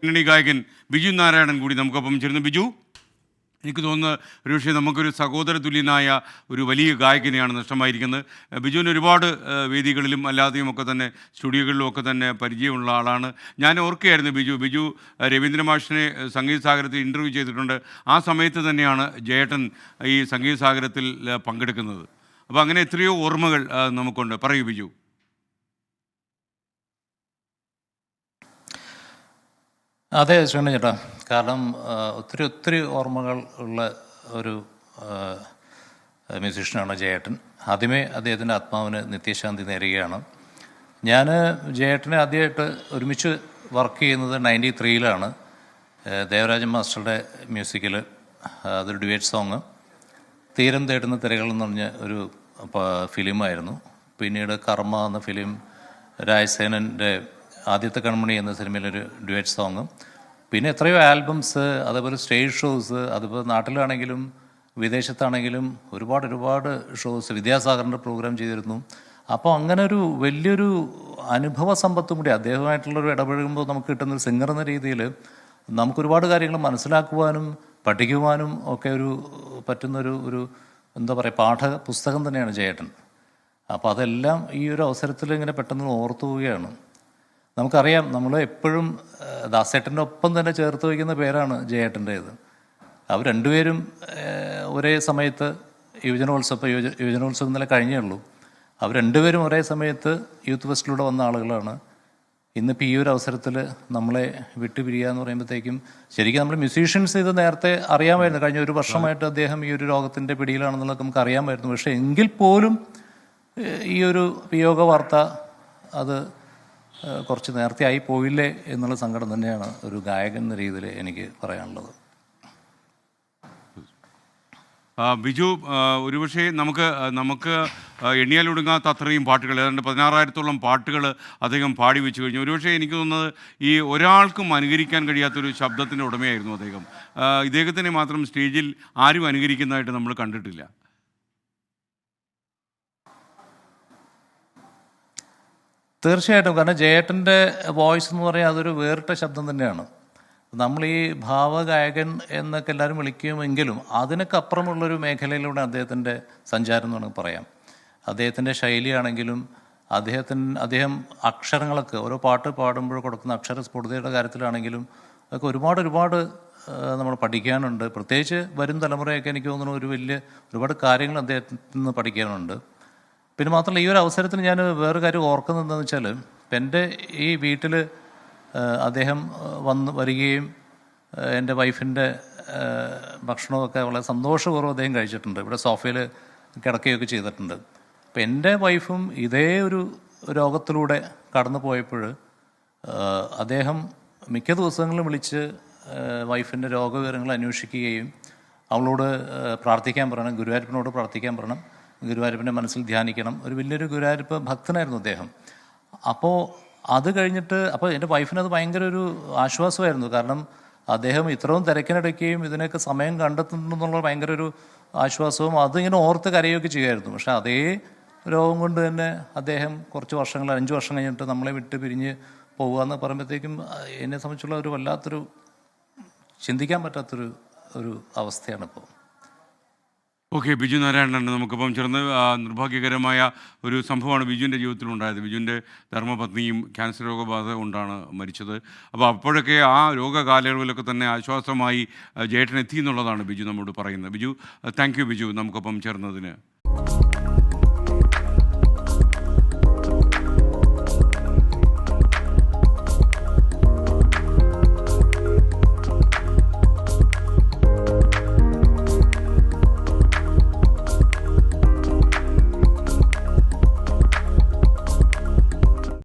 പിന്നണി ഗായകൻ ബിജു നാരായണൻ കൂടി നമുക്കൊപ്പം ചേരുന്നു. ബിജു എനിക്ക് തോന്നുന്നു ഒരുപക്ഷെ നമുക്കൊരു സഹോദര തുല്യനായ ഒരു വലിയ ഗായകനെയാണ് നഷ്ടമായിരിക്കുന്നത്. ബിജുവിന് ഒരുപാട് വേദികളിലും അല്ലാതെയും ഒക്കെ തന്നെ സ്റ്റുഡിയോകളിലും ഒക്കെ തന്നെ പരിചയമുള്ള ആളാണ്. ഞാൻ ഓർക്കുകയായിരുന്നു ബിജു ബിജു രവീന്ദ്ര മാഷിനെ സംഗീത സാഗരത്തിൽ ഇന്റർവ്യൂ ചെയ്തിട്ടുണ്ട്. ആ സമയത്ത് തന്നെയാണ് ജയേട്ടൻ ഈ സംഗീത സാഗരത്തിൽ പങ്കെടുക്കുന്നത്. അപ്പോൾ അങ്ങനെ എത്രയോ ഓർമ്മകൾ നമുക്കുണ്ട്. പറയൂ ബിജു. അതെ ശ്രീണ ചേട്ടാ. കാരണം ഒത്തിരി ഒത്തിരി ഓർമ്മകൾ ഉള്ള ഒരു മ്യൂസിഷ്യനാണ് ജയേട്ടൻ. ആദ്യമേ അദ്ദേഹത്തിന്റെ ആത്മാവിന് നിത്യശാന്തി നേരുകയാണ്. ഞാൻ ജയേട്ടനെ ആദ്യമായിട്ട് ഒരുമിച്ച് വർക്ക് ചെയ്യുന്നത് നയന്റി ത്രീയിലാണ് ദേവരാജൻ മാസ്റ്ററുടെ മ്യൂസിക്കിൽ അതൊരു ഡിവേറ്റ് സോങ്. തീരം തേടുന്ന തിരകൾ എന്ന് പറഞ്ഞ ഒരു ഫിലിമായിരുന്നു. പിന്നീട് കർമ്മ എന്ന ഫിലിം രാജസേനന്റെ ആദ്യത്തെ കൺമണി എന്ന സിനിമയിലൊരു ഡുവേറ്റ് സോങ്ങും. പിന്നെ എത്രയോ ആൽബംസ് അതേപോലെ സ്റ്റേജ് ഷോസ് അതുപോലെ നാട്ടിലാണെങ്കിലും വിദേശത്താണെങ്കിലും ഒരുപാട് ഒരുപാട് ഷോസ് വിദ്യാസാഗറിന്റെ പ്രോഗ്രാം ചെയ്തിരുന്നു. അപ്പോൾ അങ്ങനെ ഒരു വലിയൊരു അനുഭവ സമ്പത്തും കൂടി അദ്ദേഹമായിട്ടുള്ളൊരു ഇടപഴകുമ്പോൾ നമുക്ക് കിട്ടുന്ന ഒരു സിംഗർ എന്ന രീതിയിൽ നമുക്ക് ഒരുപാട് കാര്യങ്ങൾ മനസ്സിലാക്കുവാനും പഠിക്കുവാനും ഒക്കെ ഒരു പറ്റുന്നൊരു ഒരു എന്താ പറയുക പാഠ പുസ്തകം തന്നെയാണ് ജയേട്ടൻ. അപ്പോൾ അതെല്ലാം ഈ ഒരു അവസരത്തിൽ ഇങ്ങനെ പെട്ടെന്ന് ഓർത്തു പോവുകയാണ് നമുക്കറിയാം നമ്മൾ എപ്പോഴും ദാസേട്ടന്റെ ഒപ്പം തന്നെ ചേർത്ത് വയ്ക്കുന്ന പേരാണ് ജയേട്ടന്റേത്. അവർ രണ്ടുപേരും ഒരേ സമയത്ത് യുവജനോത്സവം യുവജ യുവജനോത്സവം ഇന്നലെ കഴിഞ്ഞേ ഉള്ളൂ. അവർ രണ്ടുപേരും ഒരേ സമയത്ത് യൂത്ത് ഫെസ്റ്റിലൂടെ വന്ന ആളുകളാണ്. ഇന്നിപ്പോൾ ഈ ഒരു അവസരത്തിൽ നമ്മളെ വിട്ടുപിരിയുക എന്ന് പറയുമ്പോഴത്തേക്കും ശരിക്കും നമ്മൾ മ്യൂസീഷ്യൻസ് ഇത് നേരത്തെ അറിയാമായിരുന്നു. കഴിഞ്ഞ ഒരു വർഷമായിട്ട് അദ്ദേഹം ഈ ഒരു രോഗത്തിന്റെ പിടിയിലാണെന്നുള്ളത് നമുക്ക് അറിയാമായിരുന്നു. പക്ഷേ എങ്കിൽ പോലും ഈ ഒരു വിയോഗ വാർത്ത അത് കുറച്ച് നേരത്തെ ആയി പോയില്ലേ എന്നുള്ള സങ്കടം തന്നെയാണ് ഒരു ഗായകൻ എന്ന രീതിയിൽ എനിക്ക് പറയാനുള്ളത്. ബിജു ഒരുപക്ഷെ നമുക്ക് നമുക്ക് എണ്ണിയാലൊടുങ്ങാത്ത അത്രയും പാട്ടുകൾ ഏതാണ്ട് പതിനാറായിരത്തോളം പാട്ടുകൾ അദ്ദേഹം പാടി വെച്ച് കഴിഞ്ഞു. ഒരുപക്ഷെ എനിക്ക് തോന്നുന്നത് ഈ ഒരാൾക്കും അനുകരിക്കാൻ കഴിയാത്തൊരു ശബ്ദത്തിന്റെ ഉടമയായിരുന്നു അദ്ദേഹം. ഇദ്ദേഹത്തിനെ മാത്രം സ്റ്റേജിൽ ആരും അനുകരിക്കുന്നതായിട്ട് നമ്മൾ കണ്ടിട്ടില്ല. തീർച്ചയായിട്ടും. കാരണം ജയേട്ടന്റെ വോയിസ് എന്ന് പറയാൻ അതൊരു വേറിട്ട ശബ്ദം തന്നെയാണ്. നമ്മൾ ഈ ഭാവഗായകൻ എന്നൊക്കെ എല്ലാവരും വിളിക്കുമെങ്കിലും അതിനൊക്കെ അപ്പുറമുള്ളൊരു മേഖലയിലൂടെ അദ്ദേഹത്തിന്റെ സഞ്ചാരം എന്ന് വേണമെങ്കിൽ പറയാം. അദ്ദേഹത്തിന്റെ ശൈലിയാണെങ്കിലും അദ്ദേഹത്തിന് അദ്ദേഹം അക്ഷരങ്ങളൊക്കെ ഓരോ പാട്ട് പാടുമ്പോൾ കൊടുക്കുന്ന അക്ഷര സ്ഫുടതയുടെ കാര്യത്തിലാണെങ്കിലും അതൊക്കെ ഒരുപാട് ഒരുപാട് നമ്മൾ പഠിക്കാനുണ്ട്. പ്രത്യേകിച്ച് വരും തലമുറയൊക്കെ എനിക്ക് തോന്നുന്നു ഒരു വലിയ ഒരുപാട് കാര്യങ്ങൾ അദ്ദേഹത്തിൽ നിന്ന് പഠിക്കാനുണ്ട്. പിന്നെ മാത്രമല്ല ഈ ഒരു അവസരത്തിൽ ഞാൻ വേറൊരു കാര്യം ഓർക്കുന്നത് എന്താണെന്ന് വെച്ചാൽ എന്റെ ഈ വീട്ടിൽ അദ്ദേഹം വന്ന് വരികയും എന്റെ വൈഫിന്റെ ഭക്ഷണമൊക്കെ വളരെ സന്തോഷപൂർവം അദ്ദേഹം കഴിച്ചിട്ടുണ്ട്. ഇവിടെ സോഫയിൽ കിടക്കുകയൊക്കെ ചെയ്തിട്ടുണ്ട്. അപ്പം എന്റെ വൈഫും ഇതേ ഒരു രോഗത്തിലൂടെ കടന്നു പോയപ്പോൾ അദ്ദേഹം മിക്ക ദിവസങ്ങളിലും വിളിച്ച് വൈഫിന്റെ രോഗവിവരങ്ങൾ അന്വേഷിക്കുകയും അവളോട് പ്രാർത്ഥിക്കാൻ പറയണം ഗുരുവായൂരപ്പനോട് പ്രാർത്ഥിക്കാൻ പറയണം. ഗുരുവായൂരപ്പന്റെ മനസ്സിൽ ധ്യാനിക്കണം. ഒരു വലിയൊരു ഗുരുവായൂരപ്പ് ഭക്തനായിരുന്നു അദ്ദേഹം. അപ്പോൾ അത് കഴിഞ്ഞിട്ട് അപ്പോൾ എന്റെ വൈഫിനത് ഭയങ്കര ഒരു ആശ്വാസമായിരുന്നു. കാരണം അദ്ദേഹം ഇത്രയും തിരക്കിനിടയ്ക്കുകയും ഇതിനൊക്കെ സമയം കണ്ടെത്തുന്നുള്ള ഭയങ്കര ഒരു ആശ്വാസവും അതിങ്ങനെ ഓർത്ത് കരയുകയൊക്കെ ചെയ്യുമായിരുന്നു. പക്ഷേ അതേ രോഗം കൊണ്ട് തന്നെ അദ്ദേഹം കുറച്ച് വർഷങ്ങൾ അഞ്ച് വർഷം കഴിഞ്ഞിട്ട് നമ്മളെ വിട്ട് പിരിഞ്ഞ് പോകുക എന്ന് പറയുമ്പോഴത്തേക്കും എന്നെ സംബന്ധിച്ചുള്ള ഒരു വല്ലാത്തൊരു ചിന്തിക്കാൻ പറ്റാത്തൊരു ഒരു അവസ്ഥയാണ് ഇപ്പോൾ ഓക്കെ ബിജു നാരായണനാണ്. നമുക്കിപ്പം ചേർന്ന് നിർഭാഗ്യകരമായ ഒരു സംഭവമാണ് ബിജുവിന്റെ ജീവിതത്തിലുണ്ടായത്. ബിജുവിന്റെ ധർമ്മപത്നിയും ക്യാൻസർ രോഗബാധ കൊണ്ടാണ് മരിച്ചത്. അപ്പോൾ അപ്പോഴൊക്കെ ആ രോഗകാലയളവിലൊക്കെ തന്നെ ആശ്വാസമായി ജേട്ടൻ എത്തി എന്നുള്ളതാണ് ബിജു നമ്മോട് പറയുന്നത്. ബിജു താങ്ക് യു ബിജു നമുക്കൊപ്പം ചേർന്നതിന്.